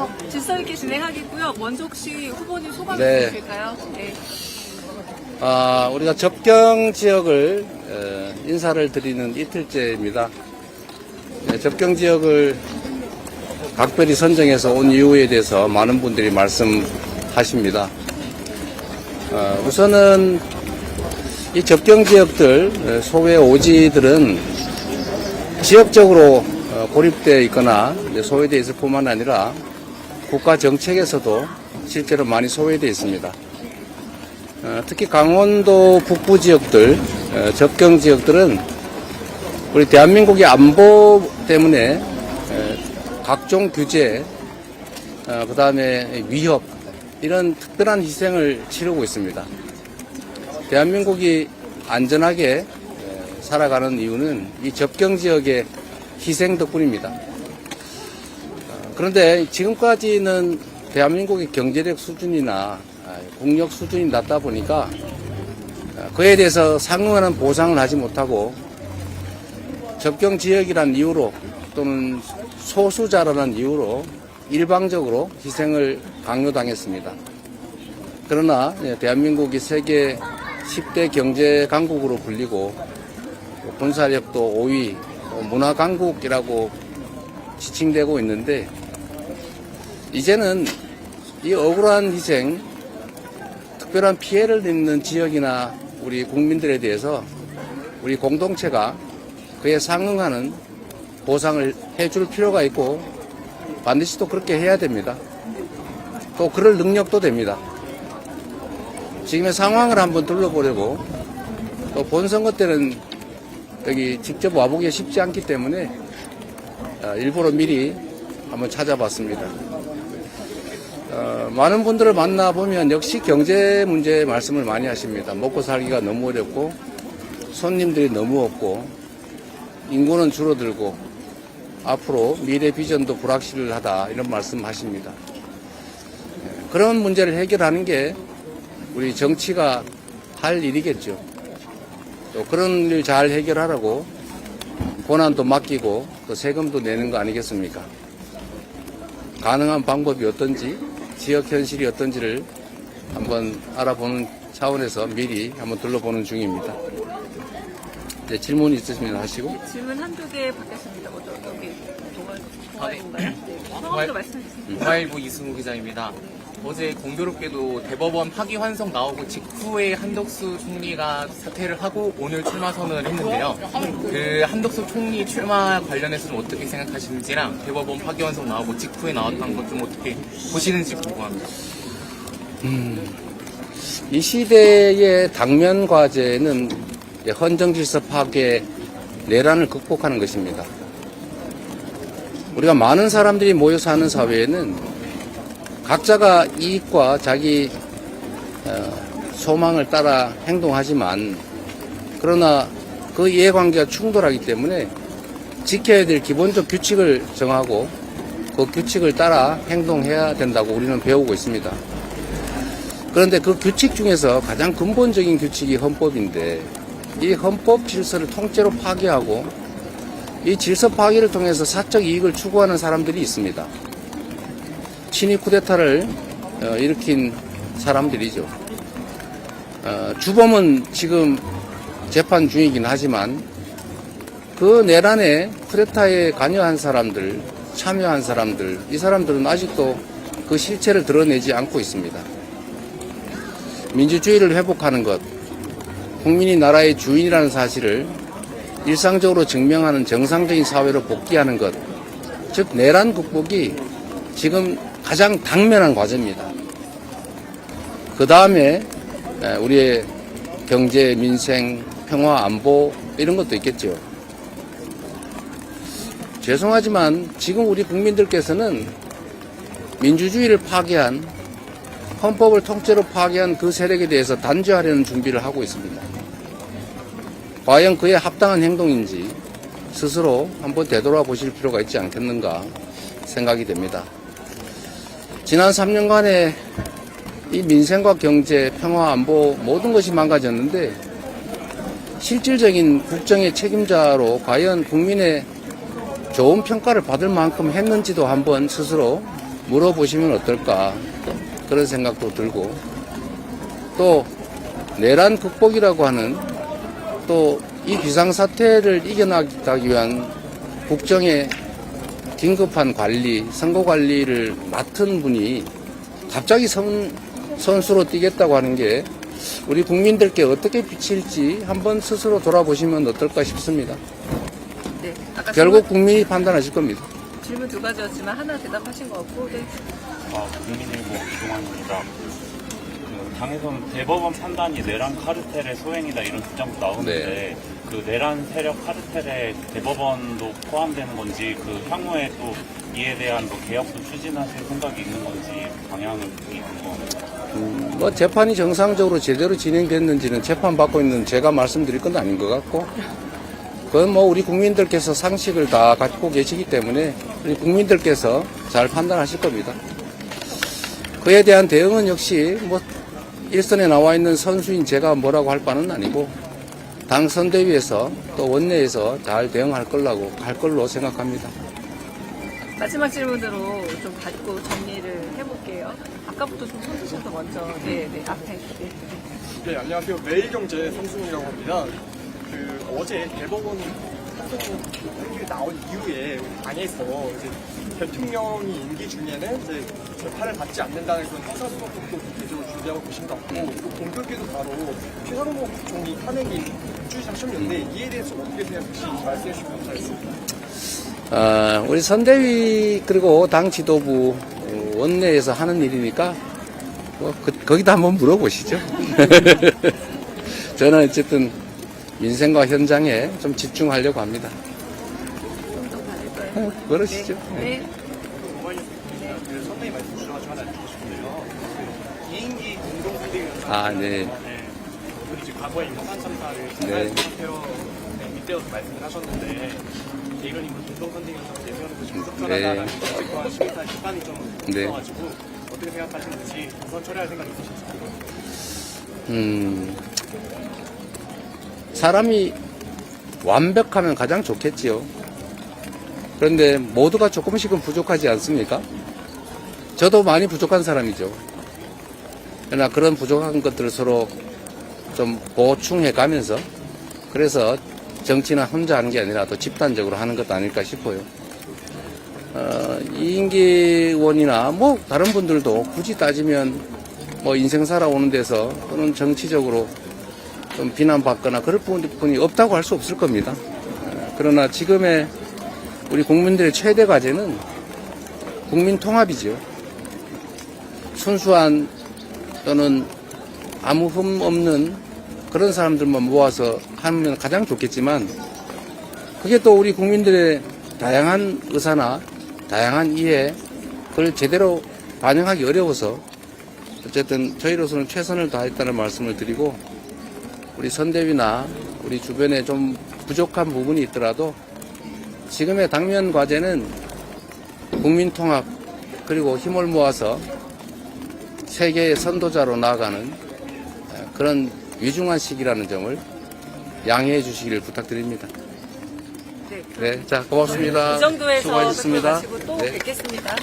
어, 질서 있게 진행하겠고요. 먼저 혹시 후보님 소감 네. 좀 주실까요? 네. 아, 우리가 접경 지역을 어, 인사를 드리는 이틀째입니다. 네, 접경 지역을 각별히 선정해서 온 이유에 대해서 많은 분들이 말씀하십니다. 어, 우선은 이 접경 지역들 어, 소외 오지들은 지역적으로 어, 고립되어 있거나 소외되어 있을 뿐만 아니라 국가 정책에서도 실제로 많이 소외되어 있습니다. 어, 특히 강원도 북부 지역들, 어, 접경 지역들은 우리 대한민국의 안보 때문에 에, 각종 규제, 그 다음에 위협, 이런 특별한 희생을 치르고 있습니다. 대한민국이 안전하게 에, 살아가는 이유는 이 접경 지역의 희생 덕분입니다. 어, 그런데 지금까지는 대한민국의 경제력 수준이나 아, 국력 수준이 낮다 보니까 어, 그에 대해서 상응하는 보상을 하지 못하고 접경 지역이란 이유로 또는 소수자라는 이유로 일방적으로 희생을 강요당했습니다. 그러나 예, 대한민국이 세계 10대 경제 강국으로 불리고 또 군사력도 5위, 또 문화 강국이라고 지칭되고 있는데 이제는 이 억울한 희생, 특별한 피해를 입는 지역이나 우리 국민들에 대해서 우리 공동체가 그에 상응하는 보상을 해줄 필요가 있고 반드시 또 그렇게 해야 됩니다. 또 그럴 능력도 됩니다. 지금의 상황을 한번 둘러보려고 또 본선거 때는 여기 직접 와보기 쉽지 않기 때문에 어, 일부러 미리 한번 찾아봤습니다. 어, 많은 분들을 만나보면 역시 경제 문제 말씀을 많이 하십니다. 먹고 살기가 너무 어렵고 손님들이 너무 없고 인구는 줄어들고 앞으로 미래 비전도 불확실하다 이런 말씀 하십니다. 예, 그런 문제를 해결하는 게 우리 정치가 할 일이겠죠. 또 그런 일 잘 해결하라고 권한도 맡기고 또 세금도 내는 거 아니겠습니까? 가능한 방법이 어떤지 지역 현실이 어떤지를 한번 알아보는 차원에서 미리 한번 둘러보는 중입니다. 네, 질문 있으시면 하시고. 질문 한두 개 받겠습니다. 먼저 여기 동아인가요? 네. 성함도 동아일- 말씀해 주세요. 동아일보 이승우 기자입니다. 어제 공교롭게도 대법원 파기 환송 나오고 직후에 한덕수 총리가 사퇴를 하고 오늘 출마 선언을 했는데요. 그 한덕수 총리 출마 관련해서는 어떻게 생각하시는지랑 대법원 파기 환송 나오고 직후에 나왔던 것 좀 어떻게 보시는지 궁금합니다. 이 시대의 당면 과제는 헌정 질서 파괴, 내란을 극복하는 것입니다. 우리가 많은 사람들이 모여 사는 사회에는 각자가 이익과 자기 어, 소망을 따라 행동하지만 그러나 그 이해관계가 충돌하기 때문에 지켜야 될 기본적 규칙을 정하고 그 규칙을 따라 행동해야 된다고 우리는 배우고 있습니다. 그런데 그 규칙 중에서 가장 근본적인 규칙이 헌법인데 이 헌법 질서를 통째로 파괴하고 이 질서 파괴를 통해서 사적 이익을 추구하는 사람들이 있습니다. 친위 쿠데타를 어, 일으킨 사람들이죠. 어, 주범은 지금 재판 중이긴 하지만 그 내란에 쿠데타에 관여한 사람들, 참여한 사람들, 이 사람들은 아직도 그 실체를 드러내지 않고 있습니다. 민주주의를 회복하는 것, 국민이 나라의 주인이라는 사실을 일상적으로 증명하는 정상적인 사회로 복귀하는 것, 즉 내란 극복이 지금 가장 당면한 과제입니다. 그 다음에 우리의 경제, 민생, 평화, 안보 이런 것도 있겠죠. 죄송하지만 지금 우리 국민들께서는 민주주의를 파괴한 헌법을 통째로 파괴한 그 세력에 대해서 단죄하려는 준비를 하고 있습니다. 과연 그에 합당한 행동인지 스스로 한번 되돌아보실 필요가 있지 않겠는가 생각이 됩니다. 지난 3년간의 이 민생과 경제, 평화, 안보 모든 것이 망가졌는데 실질적인 국정의 책임자로 과연 국민의 좋은 평가를 받을 만큼 했는지도 한번 스스로 물어보시면 어떨까 그런 생각도 들고 또 내란 극복이라고 하는 또 이 비상사태를 이겨나가기 위한 국정의 긴급한 관리, 선거 관리를 맡은 분이 갑자기 선, 선수로 뛰겠다고 하는 게 우리 국민들께 어떻게 비칠지 한번 스스로 돌아보시면 어떨까 싶습니다. 네. 아까 결국 국민이 판단하실 겁니다. 질문, 두 가지였지만 하나 대답하신 것 같고, 네. 아, 국민일보 이동환입니다. 그 당에서는 대법원 판단이 내란 카르텔의 소행이다 이런 주장도 나오는데 그 내란 세력 카르텔에 대법원도 포함되는 건지 그 향후에 또 이에 대한 뭐 개혁도 추진하실 생각이 있는 건지 방향을 궁금합니다. 뭐 재판이 정상적으로 제대로 진행됐는지는 재판 받고 있는 제가 말씀드릴 건 아닌 것 같고 그건 뭐 우리 국민들께서 상식을 다 갖고 계시기 때문에 우리 국민들께서 잘 판단하실 겁니다. 그에 대한 대응은 역시 뭐 일선에 나와 있는 선수인 제가 뭐라고 할 바는 아니고 당 선대위에서 또 원내에서 잘 대응할 걸라고 할 걸로 생각합니다. 마지막 질문으로 좀 받고 정리를 해볼게요. 아까부터 좀 선수셔서 먼저, 네, 네, 앞에. 네. 네, 안녕하세요. 매일경제 성승이라고 합니다. 그 어제 대법원 판결이 나온 이후에 당에서 이제 대통령이 임기 중에는 이제 재판을 받지 않는다는 그런 형사소송법도 계속 준비하고 계신 것 같고 또 공교롭게도 바로 최상목 총리 탄핵이 일주일 장점이었는데 이에 대해서 어떻게 생각하시는지 말씀해 주시면 감사하겠습니다. 아, 우리 선대위 그리고 당 지도부 어, 원내에서 하는 일이니까 뭐 그, 거기다 한번 물어보시죠. 저는 어쨌든 민생과 현장에 좀 집중하려고 합니다. 어, 그러시죠. 네. 공동선대위원장 아, 네. 이제 과거에 인간 참사를 네. 네, 이때여서 말씀을 하셨는데 이건님도 공동선대위원장 내세우는 그 네. 정석전하다라는 정책과 시민사회 비판이 좀 네. 있어가지고 어떻게 생각하시는지 우선 처리할 생각 있으신지 음, 사람이 완벽하면 가장 좋겠지요. 그런데 모두가 조금씩은 부족하지 않습니까? 저도 많이 부족한 사람이죠. 그러나 그런 부족한 것들을 서로 좀 보충해 가면서 그래서 정치는 혼자 하는 게 아니라 또 집단적으로 하는 것도 아닐까 싶어요. 어, 이인기 의원이나 뭐 다른 분들도 굳이 따지면 뭐 인생 살아오는 데서 또는 정치적으로 좀 비난받거나 그럴 부분이 없다고 할 수 없을 겁니다. 어, 그러나 지금의 우리 국민들의 최대 과제는 국민 통합이죠. 순수한 또는 아무 흠 없는 그런 사람들만 모아서 하면 가장 좋겠지만 그게 또 우리 국민들의 다양한 의사나 다양한 이해 그걸 제대로 반영하기 어려워서 어쨌든 저희로서는 최선을 다했다는 말씀을 드리고 우리 선대위나 우리 주변에 좀 부족한 부분이 있더라도 지금의 당면 과제는 국민 통합 그리고 힘을 모아서 세계의 선도자로 나아가는 그런 위중한 시기라는 점을 양해해 주시기를 부탁드립니다. 네. 네, 자 고맙습니다. 이 정도에서 수고하셨습니다. 또 네. 뵙겠습니다.